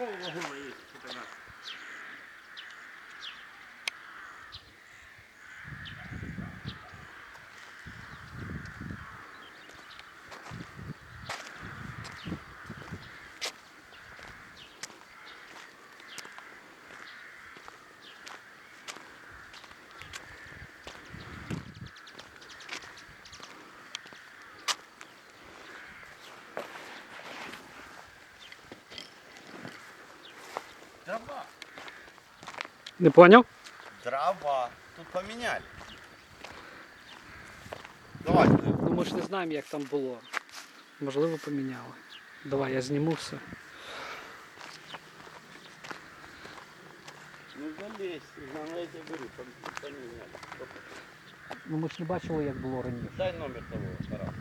Qual o arruma aí? Дрова. Не поняв? Дрова. Тут поменяли. Давай. Ну ми ж не знаємо, як там було. Можливо, поміняли. Давай, я зніму все. Ну залезь, на я тебе говорю, пом- Ну ми ж не бачили, як було раніше. Дай номер того аппарата.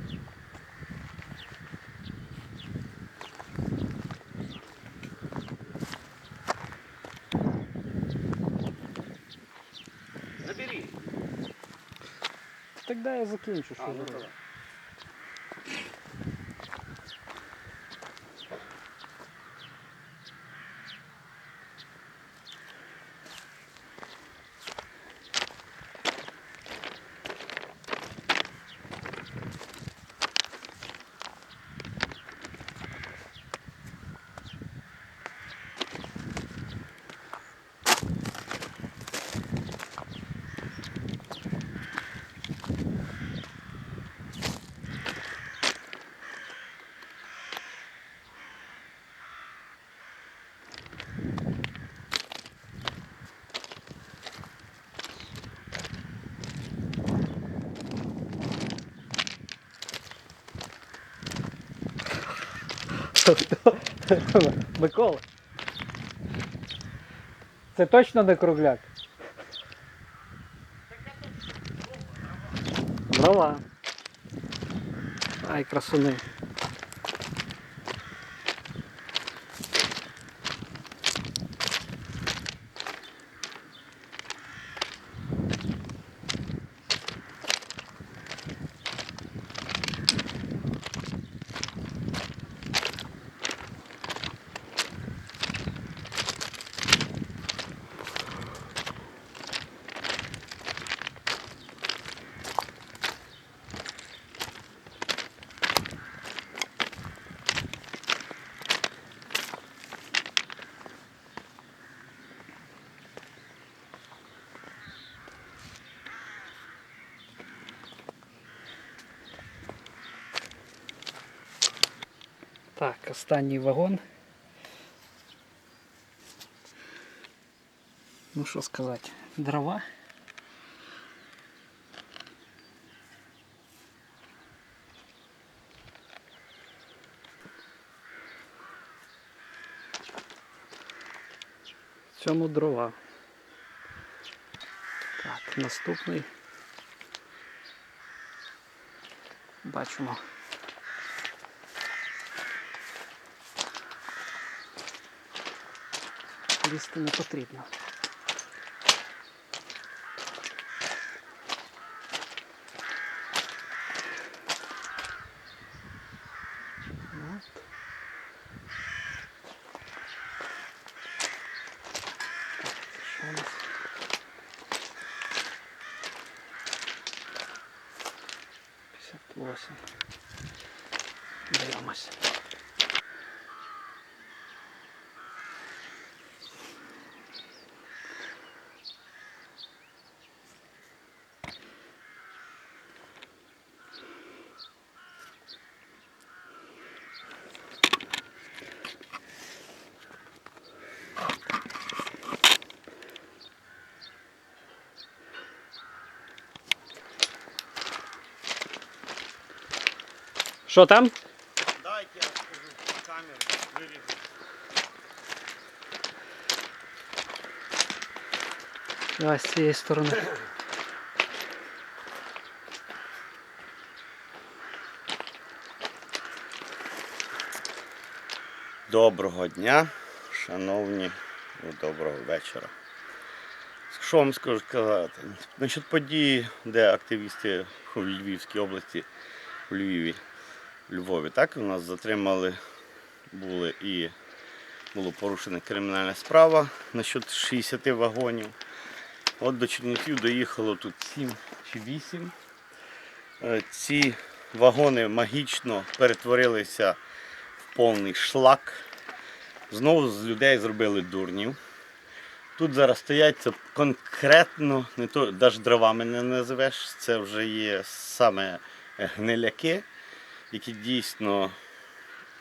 Тогда я закінчу, що А, ну давай. Микола. Це точно не кругляк? Дрова. Ай, красуни. Так, останній вагон. Ну що сказати, дрова. Цьому дрова. Так, наступний. Бачимо. Лізти не потрібно. От. Так, що у нас? Пятьдесят восемь. Дивимось. Що там? Дайте я скажу камеру, вырежу. Давай з цієї сторони. Доброго дня, шановні, ну, доброго вечора. Що вам скажу сказати? Насчет події, де активісти у Львівській області, у Львові, у Львові, так у нас затримали були і була порушена кримінальна справа насчет 60 вагонів. От до Чернівців доїхало тут 7 чи 8. Е, Ці вагони магічно перетворилися в повний шлак. Знову з людей зробили дурнів. Тут зараз стоять це конкретно, не то навіть дровами не називеш, це вже є саме гниляки, які дійсно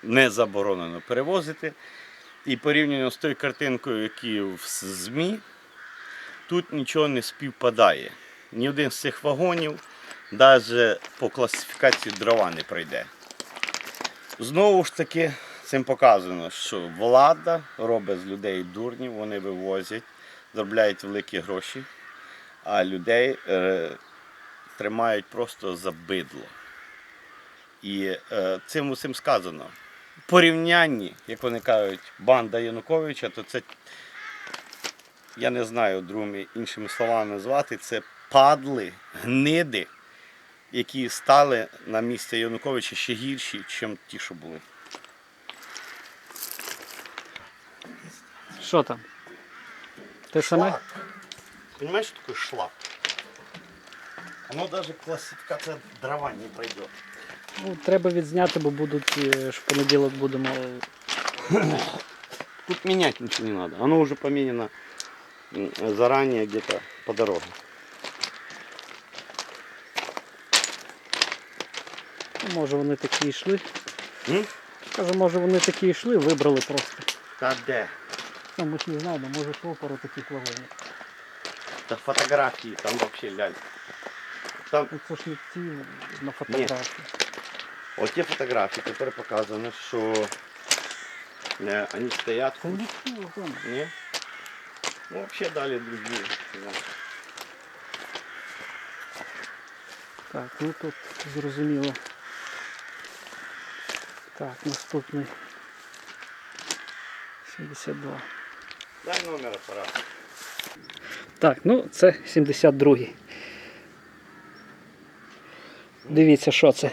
не заборонено перевозити. І порівняно з тою картинкою, які в ЗМІ, тут нічого не співпадає. Ні один з цих вагонів навіть по класифікації дрова не пройде. Знову ж таки, цим показано, що влада робить з людей дурнів, вони вивозять, заробляють великі гроші, а людей е, тримають просто за бидло. І е, цим усім сказано. В порівнянні, як вони кажуть, банда Януковича, то це, я не знаю другими іншими словами назвати, це падли, гниди, які стали на місце Януковича ще гірші, ніж ті, що були. Що там? Те саме? Понимаешь, что такое шлак? Оно даже классификация дрова не пройдет. Ну, треба відзняти, бо будуть е, в понеділок будемо. Тут менять ничего не надо. Оно уже поменено заранее где-то по дороге. Ну, може вони такі йшли. М? Кажу, може вони такі йшли, вибрали просто. Та де? Ну, ми ж не знаємо, може шоу таких вагонів. Та фотографії там вообще ляль. Там Ну, Це ж не ті на фотографії. вот те фотографии, которые показаны, что э, они стоят. Це не ті вагони. Не? Ну вообще дали другие. да. Так, ну тут зрозуміло. Так, наступний. 72. Дай номер аппарата. Так, ну це 72-й. Дивіться, що це.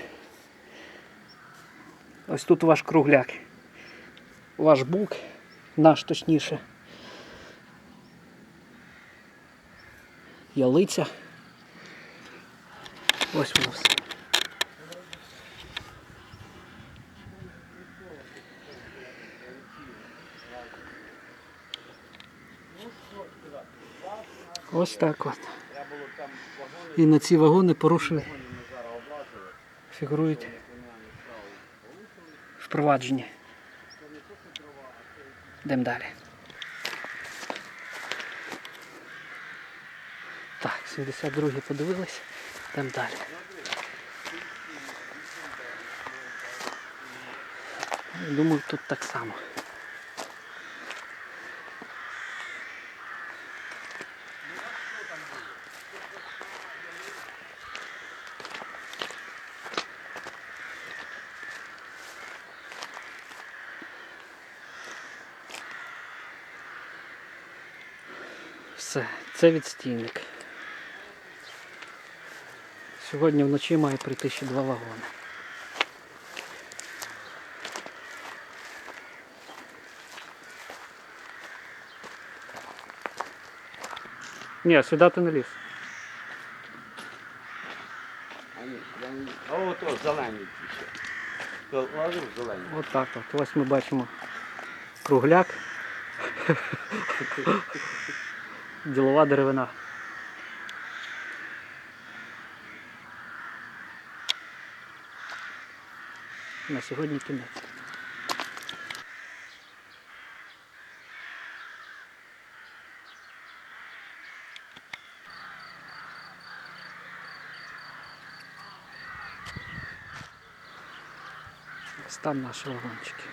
Ось тут ваш кругляк. Ваш бук, наш точніше. Ялиця. Ось воно все. Ось так от. І на ці вагони порушені фігурують впровадження. Йдемо далі. Так, 72 подивились, йдемо далі. Думаю, тут так само. Все, це відстійник. Сьогодні вночі має прийти ще два вагони. Ні, сюди ти не ліз. А вот то зелені ложив зелені. От так от. Ось ми бачимо кругляк. Ділова деревина. На сьогодні кінець. Там наші вагончики.